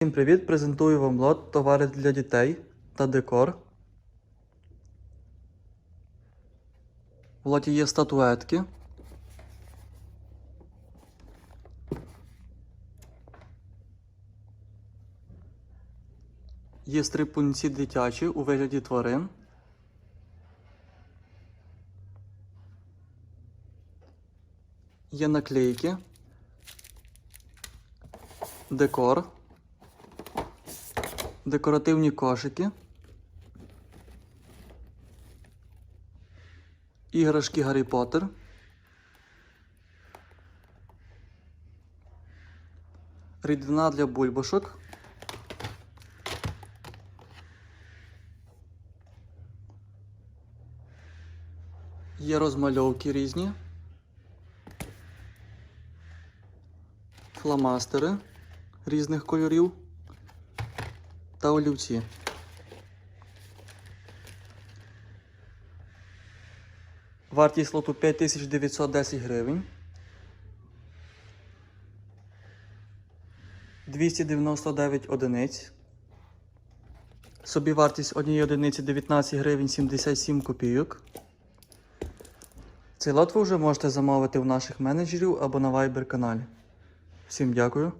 Всім привіт! Презентую вам лот товари для дітей та декор. В лоті є статуетки. Є стрипунці дитячі у вигляді тварин. Є наклейки. Декор. Декоративні кошики. Іграшки Гаррі Поттер. Рідина для бульбашок. Є розмальовки різні. Фломастери різних кольорів та олівці. Вартість лоту 5910 гривень. 299 одиниць. Собівартість однієї одиниці 19 гривень 77 копійок. Цей лот ви вже можете замовити у наших менеджерів або на Viber каналі. Всім дякую.